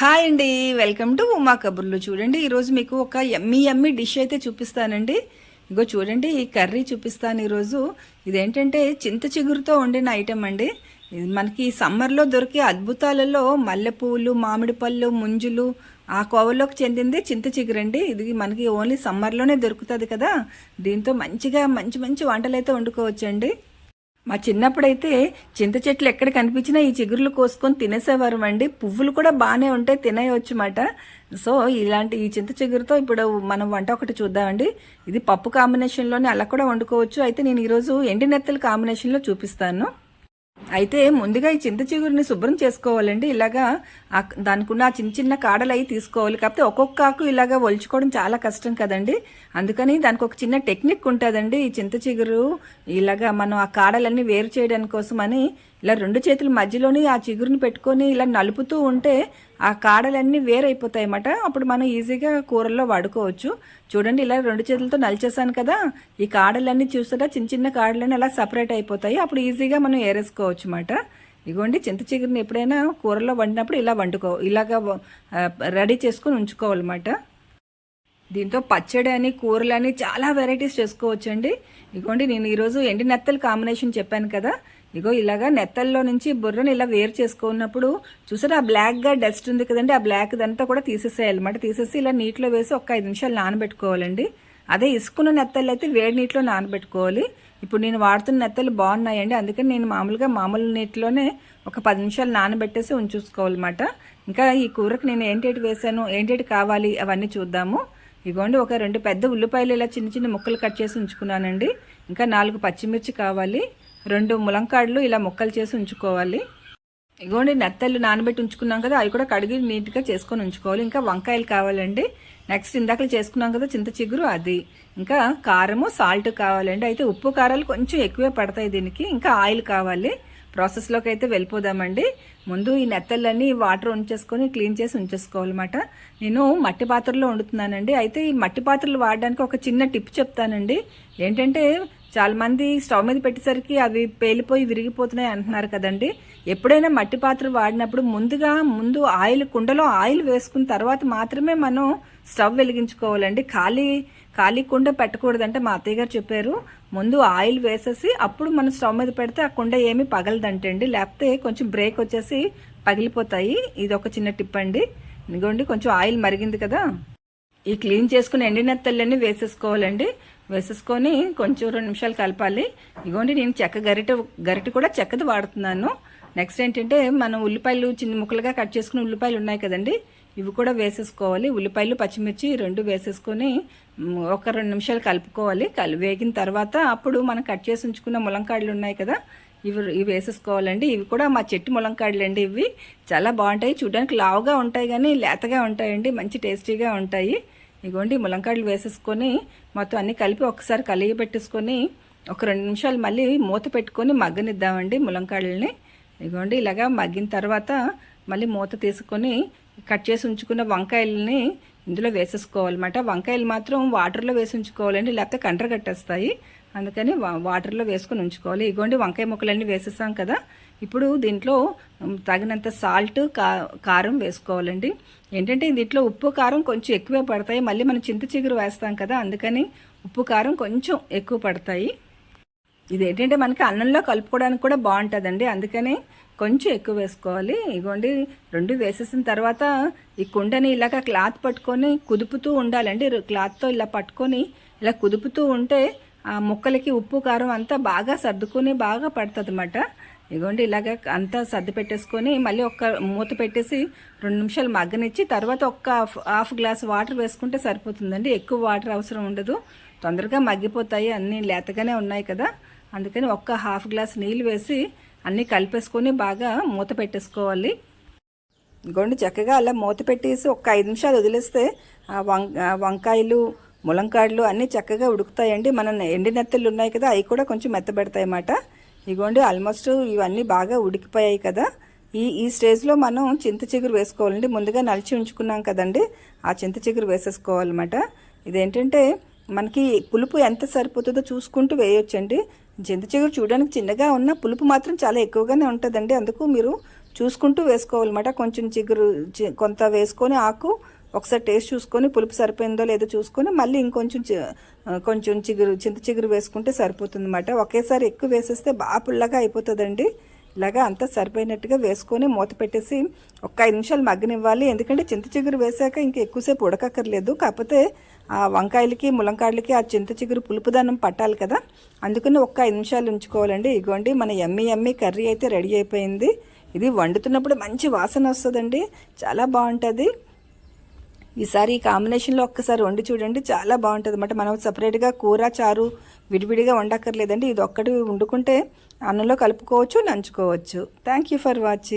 Hi అండి welcome to Uma కబుర్లు. చూడండి ఈరోజు మీకు ఒక ఎమ్మి ఎమ్మి డిష్ అయితే చూపిస్తానండి. ఇగో చూడండి ఈ కర్రీ చూపిస్తాను ఈరోజు. ఇదేంటంటే చింత చిగురుతో వండిన ఐటెం అండి. మనకి సమ్మర్లో దొరికే అద్భుతాలలో మల్లెపూలు మామిడి పళ్ళు ముంజులు ఆ కోవలోకి చెందింది చింత చిగురండి. ఇది మనకి ఓన్లీ సమ్మర్లోనే దొరుకుతుంది కదా. దీంతో మంచిగా మంచి మంచి వంటలు అయితే వండుకోవచ్చండి. మా చిన్నప్పుడైతే చింత చెట్లు ఎక్కడ కనిపించినా ఈ చిగురులు కోసుకొని తినేసేవారు అండి. పువ్వులు కూడా బాగానే ఉంటాయి తినేయవచ్చు మాట సో ఇలాంటి ఈ చింత చిగురుతో ఇప్పుడు మనం వంట ఒకటి చూద్దామండి. ఇది పప్పు కాంబినేషన్లోనే అలా కూడా వండుకోవచ్చు. అయితే నేను ఈరోజు ఎండినెత్తల కాంబినేషన్లో చూపిస్తాను. అయితే ముందుగా ఈ చింత చిగురిని శుభ్రం చేసుకోవాలండి. ఇలాగా దానికున్న ఆ చిన్న చిన్న కాడలు అవి తీసుకోవాలి. కాకపోతే ఒక్కొక్క ఆకు ఇలాగా ఒలుచుకోవడం చాలా కష్టం కదండి. అందుకని దానికి ఒక చిన్న టెక్నిక్ ఉంటుందండి. ఈ చింత చిగురు ఇలాగా మనం ఆ కాడలన్నీ వేరు చేయడానికి కోసమని ఇలా రెండు చేతుల మధ్యలోని ఆ చిగురుని పెట్టుకొని ఇలా నలుపుతూ ఉంటే ఆ కాడలన్నీ వేరైపోతాయన్నమాట. అప్పుడు మనం ఈజీగా కూరల్లో వాడుకోవచ్చు. చూడండి ఇలా రెండు చేతులతో నలిచేసాను కదా. ఈ కాడలన్నీ చూస్తుంటే చిన్న చిన్న కాడలన్నీ అలా సపరేట్ అయిపోతాయి. అప్పుడు ఈజీగా మనం ఏరేసుకోవచ్చు అన్నమాట ఇగోండి చింత చిగురిని ఎప్పుడైనా కూరలో వండినప్పుడు ఇలా వండుకో ఇలాగా రెడీ చేసుకొని ఉంచుకోవాలన్నమాట. దీంతో పచ్చడి అని కూరలు అని చాలా వెరైటీస్ చేసుకోవచ్చండి. ఇగోండి నేను ఈరోజు ఎండి నెత్తలు కాంబినేషన్ చెప్పాను కదా. ఇగో ఇలాగా నెత్తల్లో నుంచి బుర్రని ఇలా వేరు చేసుకున్నప్పుడు చూసారా ఆ బ్లాక్గా డస్ట్ ఉంది కదండి ఆ బ్లాక్ దంతా కూడా తీసేసేయాలన్నమాట. తీసేసి ఇలా నీటిలో వేసి ఒక ఐదు నిమిషాలు నానబెట్టుకోవాలండి. అదే ఇసుకున్న నెత్తలు అయితే వేడి నీటిలో నానబెట్టుకోవాలి. ఇప్పుడు నేను వాడుతున్న నెత్తలు బాగున్నాయండి అందుకని నేను మామూలుగా మామూలు నీటిలోనే ఒక పది నిమిషాలు నానబెట్టేసి ఉంచుకోవాలన్నమాట ఇంకా ఈ కూరకు నేను ఏంటేటి వేసాను ఏంటేటి కావాలి అవన్నీ చూద్దాము. ఇగోండి ఒక రెండు పెద్ద ఉల్లిపాయలు ఇలా చిన్న చిన్న ముక్కలు కట్ చేసి ఉంచుకున్నానండి. ఇంకా నాలుగు పచ్చిమిర్చి కావాలి. రెండు ములంకాడలు ఇలా ముక్కలు చేసి ఉంచుకోవాలి. ఇగోండి నెత్తళ్ళు నానబెట్టి ఉంచుకున్నాం కదా అవి కూడా కడిగి నీట్గా చేసుకొని ఉంచుకోవాలి. ఇంకా వంకాయలు కావాలండి. నెక్స్ట్ ఇందాకలు చేసుకున్నాం కదా చింత చిగురు అది. ఇంకా కారము సాల్ట్ కావాలండి. అయితే ఉప్పు కారాలు కొంచెం ఎక్కువే పడతాయి దీనికి. ఇంకా ఆయిల్ కావాలి. ప్రాసెస్లోకి అయితే వెళ్ళిపోదామండి. ముందు ఈ నెత్తళ్ళన్నీ వాటర్ ఉంచేసుకొని క్లీన్ చేసి ఉంచేసుకోవాలన్నమాట. నేను మట్టి పాత్రలో వండుతున్నానండి. అయితే ఈ మట్టి పాత్రలు వాడడానికి ఒక చిన్న టిప్ చెప్తానండి. ఏంటంటే చాలా మంది స్టవ్ మీద పెట్టేసరికి అవి పేలిపోయి విరిగిపోతున్నాయి అంటున్నారు కదండి. ఎప్పుడైనా మట్టి పాత్ర వాడినప్పుడు ముందుగా ముందు ఆయిల్ కుండలో ఆయిల్ వేసుకున్న తర్వాత మాత్రమే మనం స్టవ్ వెలిగించుకోవాలండి. ఖాళీ ఖాళీ కుండ పెట్టకూడదంటే మా అత్తయ్య గారు చెప్పారు. ముందు ఆయిల్ వేసేసి అప్పుడు మనం స్టవ్ మీద పెడితే ఆ కుండ ఏమీ పగలదంటండి. లేకపోతే కొంచెం బ్రేక్ వచ్చేసి పగిలిపోతాయి. ఇది ఒక చిన్న టిప్ అండి. ఇదిగోండి కొంచెం ఆయిల్ మరిగింది కదా. ఈ క్లీన్ చేసుకుని ఎండినెత్తలన్నీ వేసేసుకోవాలండి. వేసేసుకొని కొంచెం రెండు నిమిషాలు కలపాలి. ఇగోండి నేను చెక్క గరిట గరిట కూడా చెక్కది వాడుతున్నాను. నెక్స్ట్ ఏంటంటే మనం ఉల్లిపాయలు చిన్న ముక్కలుగా కట్ చేసుకుని ఉల్లిపాయలు ఉన్నాయి కదండి ఇవి కూడా వేసేసుకోవాలి. ఉల్లిపాయలు పచ్చిమిర్చి రెండు వేసేసుకొని ఒక రెండు నిమిషాలు కలుపుకోవాలి. కలి వేగిన తర్వాత అప్పుడు మనం కట్ చేసి ఉంచుకున్న ములంకాడలు ఉన్నాయి కదా ఇవి ఇవి వేసేసుకోవాలండి. ఇవి కూడా మా చెట్టు ములంకాడలు అండి ఇవి. చాలా బాగుంటాయి. చూడడానికి లావుగా ఉంటాయి కానీ లేతగా ఉంటాయండి. మంచి టేస్టీగా ఉంటాయి. ఇగోండి ములంకాడలు వేసేసుకొని మొత్తం అన్ని కలిపి ఒకసారి కలిగి పెట్టేసుకొని ఒక రెండు నిమిషాలు మళ్ళీ మూత పెట్టుకొని మగ్గనిద్దామండి ములంకాడల్ని. ఇగోండి ఇలాగా మగ్గిన తర్వాత మళ్ళీ మూత తీసుకొని కట్ చేసి ఉంచుకున్న వంకాయలని ఇందులో వేసేసుకోవాలన్నమాట. వంకాయలు మాత్రం వాటర్లో వేసి ఉంచుకోవాలండి లేకపోతే కండ్ర కట్టేస్తాయి. అందుకని వా- వాటర్లో వేసుకొని ఉంచుకోవాలి. ఇగోండి వంకాయ ముక్కలన్నీ వేసేసాం కదా ఇప్పుడు దీంట్లో తగినంత సాల్ట్ కా కారం వేసుకోవాలండి. ఏంటంటే దీంట్లో ఉప్పు కారం కొంచెం ఎక్కువే పడతాయి. మళ్ళీ మనం చింత చిగురు వేస్తాం కదా అందుకని ఉప్పు కారం కొంచెం ఎక్కువ పడతాయి. ఇది ఏంటంటే మనకి అన్నంలో కలుపుకోవడానికి కూడా బాగుంటుందండి. అందుకని కొంచెం ఎక్కువ వేసుకోవాలి. ఇగోండి రెండు వేసేసిన తర్వాత ఈ కుండని ఇలాగ క్లాత్ పట్టుకొని కుదుపుతూ ఉండాలండి. క్లాత్తో ఇలా పట్టుకొని ఇలా కుదుపుతూ ఉంటే ఆ ముక్కలకి ఉప్పు కారం అంతా బాగా సర్దుకొని బాగా పడుతుంది అన్నమాట ఇగోండి ఇలాగ అంతా సర్ది పెట్టేసుకొని మళ్ళీ ఒక్క మూత పెట్టేసి రెండు నిమిషాలు మగ్గనిచ్చి తర్వాత ఒక్క హాఫ్ హాఫ్ గ్లాస్ వాటర్ వేసుకుంటే సరిపోతుందండి. ఎక్కువ వాటర్ అవసరం ఉండదు. తొందరగా మగ్గిపోతాయి. అన్నీ లేతగానే ఉన్నాయి కదా. అందుకని ఒక్క హాఫ్ గ్లాస్ నీళ్ళు వేసి అన్నీ కలిపేసుకొని బాగా మూత పెట్టేసుకోవాలి. గోండి చక్కగా అలా మూత పెట్టేసి ఒక ఐదు నిమిషాలు వదిలేస్తే ఆ వం ఆ వంకాయలు ములంకాయలు అన్నీ చక్కగా ఉడుకుతాయండి. మన ఎండినెత్తలు ఉన్నాయి కదా అవి కూడా కొంచెం మెత్తబెడతాయి అన్నమాట ఇగోండి ఆల్మోస్ట్ ఇవన్నీ బాగా ఉడికిపోయాయి కదా. ఈ ఈ స్టేజ్లో మనం చింత చిగురు వేసుకోవాలండి. ముందుగా నలిచి ఉంచుకున్నాం కదండి. ఆ చింత చిగురు వేసేసుకోవాలన్నమాట. ఇదేంటంటే మనకి పులుపు ఎంత సరిపోతుందో చూసుకుంటూ వేయొచ్చండి. చింత చిగురు చూడడానికి చిన్నగా ఉన్న పులుపు మాత్రం చాలా ఎక్కువగానే ఉంటుందండి. అందుకు మీరు చూసుకుంటూ వేసుకోవాలన్నమాట. కొంచెం చిగురు చి- కొంత వేసుకొని ఆకు ఒకసారి టేస్ట్ చూసుకొని పులుపు సరిపోయిందో లేదో చూసుకొని మళ్ళీ ఇంకొంచెం కొంచెం చిగురు చింత చిగురు వేసుకుంటే సరిపోతుంది అనమాట ఒకేసారి ఎక్కువ వేసేస్తే బాగా పుల్లగా అయిపోతుందండి. ఇలాగా అంతా సరిపోయినట్టుగా వేసుకొని మూత పెట్టేసి ఒక ఐదు నిమిషాలు మగ్గనివ్వాలి. ఎందుకంటే చింత చిగురు వేసాక ఇంకా ఎక్కువసేపు ఉడకక్కర్లేదు. కాకపోతే ఆ వంకాయలకి ములంకాయలకి ఆ చింత చిగురు పులుపుదనం పట్టాలి కదా. అందుకని ఒక్క ఐదు నిమిషాలు ఉంచుకోవాలండి. ఇగోండి మన ఎమ్మి ఎమ్మి కర్రీ అయితే రెడీ అయిపోయింది. ఇది వండుతున్నప్పుడు మంచి వాసన వస్తుందండి. చాలా బాగుంటుంది. ఈసారి ఈ కాంబినేషన్లో ఒక్కసారి వండి చూడండి చాలా బాగుంటుంది. అనమాట మనం సపరేట్గా కూర చారు విడివిడిగా వండక్కర్లేదండి. ఇది ఒక్కటి వండుకుంటే అన్నంలో కలుపుకోవచ్చు నంచుకోవచ్చు. Thank you for watching